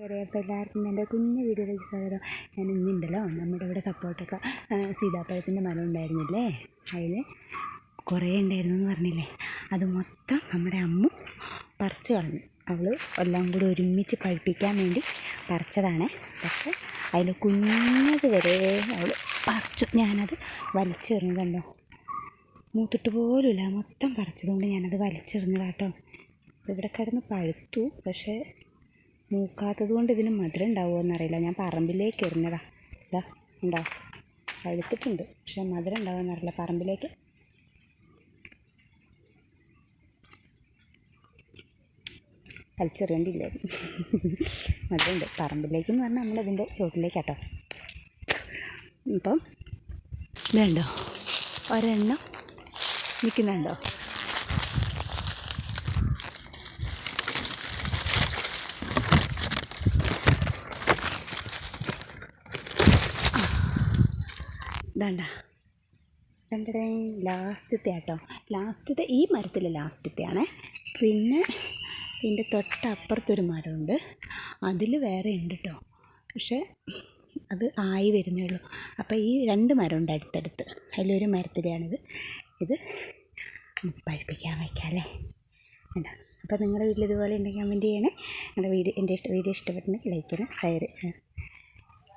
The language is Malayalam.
കൂട്ടുകാരെ അപ്പോൾ എല്ലാവർക്കും എന്റെ കുഞ്ഞു വീഡിയോയിലേക്ക് സ്വാഗതം. ഞാൻ ഇന്നുണ്ടല്ലോ നമ്മുടെ ഇവിടെ സപ്പോർട്ടൊക്കെ സീതാപ്പഴത്തിന്റെ മരം ഉണ്ടായിരുന്നില്ലേ? അതിൽ കുറേ ഉണ്ടായിരുന്നു എന്ന് പറഞ്ഞില്ലേ? അത് മൊത്തം നമ്മുടെ അമ്മ പറിച്ച് കളഞ്ഞു. അവൾ എല്ലാം കൂടി ഒരുമിച്ച് പഴിപ്പിക്കാൻ വേണ്ടി പറിച്ചതാണ്. പക്ഷേ അതിൽ കുഞ്ഞത് വരെ അവൾ പറിച്ചു. ഞാനത് വലിച്ചെറിഞ്ഞതുണ്ടോ മൂത്തിട്ട് പോലുമില്ല മൊത്തം പറിച്ചതുകൊണ്ട് ഞാനത് വലിച്ചെറിഞ്ഞതാട്ടോ. ഇവിടെ കിടന്ന് പഴുത്തു. പക്ഷേ മൂക്കാത്തത് കൊണ്ട് ഇതിന് മധുരം ഉണ്ടാവുമോ എന്നറിയില്ല. ഞാൻ പറമ്പിലേക്ക് എറിഞ്ഞതാ. ഇതാ ഉണ്ടോ? പഴുത്തിട്ടുണ്ട് പക്ഷെ മധുരം ഉണ്ടാവുമോ എന്നറിയില്ല. പറമ്പിലേക്ക്. വലിച്ചെറിയേണ്ടിയില്ലായിരുന്നു മധുരമുണ്ട്. പറമ്പിലേക്ക് എന്ന് പറഞ്ഞാൽ നമ്മളതിന്റെ ചുവട്ടിലേക്കാട്ടോ ഇപ്പം വേണ്ടോ ഒരെണ്ണം നിൽക്കുന്നുണ്ടോ? ഇതാണ്ട രണ്ടടേ ലാസ്റ്റത്തെ ആട്ടോ. ലാസ്റ്റത്തെ ഈ മരത്തിലെ ലാസ്റ്റത്തെ ആണേ. പിന്നെ ഇതിന്റെ തൊട്ടപ്പുറത്തൊരു മരമുണ്ട്. അതിൽ വേറെ ഉണ്ട് കേട്ടോ പക്ഷേ അത് ആയി വരുന്നേ ഉള്ളൂ. അപ്പോൾ ഈ രണ്ട് മരമുണ്ട് അടുത്തടുത്ത്. അതിലൊരു മരത്തിലാണിത് ഇത് പഴുപ്പിക്കാൻ വയ്ക്കാം അല്ലേ? വേണ്ട. അപ്പോൾ നിങ്ങളുടെ വീട്ടിൽ ഇതുപോലെ ഉണ്ടെങ്കിൽ കമന്റ് ചെയ്യണേ. നിങ്ങളുടെ വീഡിയോ എന്റെ വീഡിയോ ഇഷ്ടപ്പെട്ടിട്ടുണ്ടെങ്കിൽ ലൈക്ക് ചെയ്യണം ഷെയർ